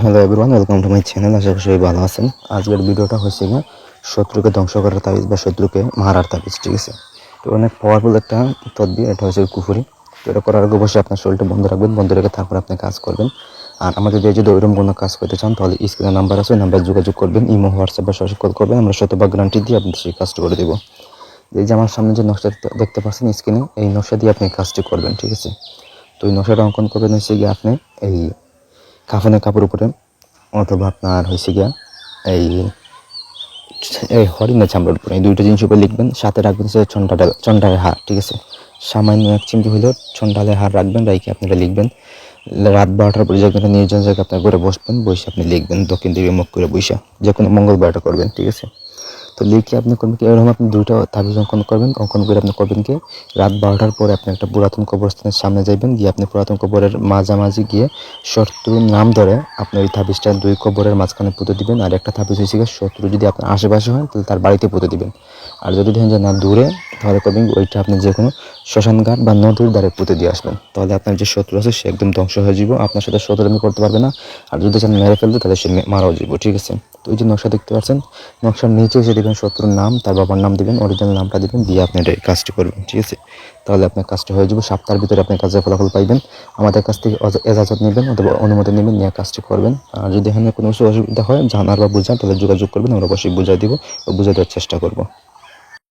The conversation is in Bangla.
Hello everyone welcome to my channel আশা করি সবাই ভালো আছেন। আজকের ভিডিওটা হচ্ছে গিয়ে শত্রুকে ধ্বংস করার তাবিজ বা শত্রুকে মারার তাবিজ, ঠিক আছে? তো অনেক পাওয়ারফুল একটা তদবির, এটা হচ্ছে কুফুরি। তো এটা করার আগে অবশ্যই আপনার শরীরটা বন্ধ রাখবেন, বন্ধ রেখে তারপর আপনি কাজ করবেন। আর আমাদের দিয়ে যদি ওইরকম কোনো কাজ করতে চান, তাহলে স্ক্রিনে নাম্বার আছে, ওই নাম্বারে যোগাযোগ করবেন, ইমো, হোয়াটসঅ্যাপ বা সরাসরি কল করবেন, আমরা শতভাগ গ্যারান্টি দিয়ে আপনাদের সেই কাজটা করে দেবো। এই যে আমার সামনে যে নকশা দেখতে- দেখতে পাচ্ছেন স্ক্রিনে এই নকশা দিয়ে আপনি কাজটি করবেন, ঠিক আছে? তো এই নকশাটা অঙ্কন করবেন হচ্ছে গিয়ে আপনি এই কাফনের কাপড় উপরে অথবা আপনার হয়েছে গিয়া এই এই হরিণের চামড়ার উপরে, এই দুইটা জিনিস উপরে লিখবেন, সাথে রাখবেন হচ্ছে চন্ডাটা চন্ডালের হার, ঠিক আছে? সামান্য এক চিমটি হলেও চন্ডালের হার রাখবেন রাইকে আপনারা লিখবেন। রাত বারোটার পরে যখন নির্জন জায়গায় আপনার ঘরে বসবেন, বসে আপনি লিখবেন, দক্ষিণ দিকে মুখ করে বৈশা যে কোনো মঙ্গলবারটা করবেন, ঠিক আছে? তো লিখে আপনি করবেন কি, এরকম আপনি দুইটা তাবিজ অঙ্কন করবেন, অঙ্কন করে আপনি করবেন কি, রাত বারোটার পরে আপনি একটা পুরাতন কবরস্থানের সামনে যাবেন গিয়ে আপনি পুরাতন কবরের মাঝামাঝি গিয়ে শত্রুর নাম ধরে আপনি ওই তাবিজটা দুই কবরের মাঝখানে পুঁতে দিবেন, আর একটা তাবিজ হয়েছে শত্রু যদি আপনার আশেপাশে হয়, তাহলে তার বাড়িতে পুঁতে দিবেন। আর যদি দেখেন যে না, দূরে, তাহলে করবেন ওইটা আপনি যে কোনো শ্মশান ঘাট বা নদীর দ্বারে পুঁতে দিয়ে আসবেন। তাহলে আপনার যে শত্রু আছে সে একদম ধ্বংস হয়ে যাব, আপনার সাথে শত্রুমি করতে পারবে না। আর যদি চান মেরে ফেলতে, তাহলে সে মারাও যাব, ঠিক আছে? তো এই যে নকশা দেখতে পাচ্ছেন, নকশার নিচে এসে দেবেন শত্রুর নাম, তার বাবার নাম দিবেন অরিজিনাল নামটা দিবেন, দিয়ে আপনি এটা কাজটি করবেন, ঠিক আছে? তাহলে আপনার কাজটা হয়ে যাবে, সপ্তাহের ভিতরে আপনি কাজের ফলাফল পাইবেন। আমাদের কাছ থেকে এজাজত নেবেন অথবা অনুমতি নেবেন, নিয়ে কাজটি করবেন। আর যদি এখানে কোনো কিছু অসুবিধা হয়, জানার বা বুঝান তাহলে যোগাযোগ করবেন, আমরা অবশ্যই বুঝাই দিব ও বুঝাই দেওয়ার চেষ্টা করব।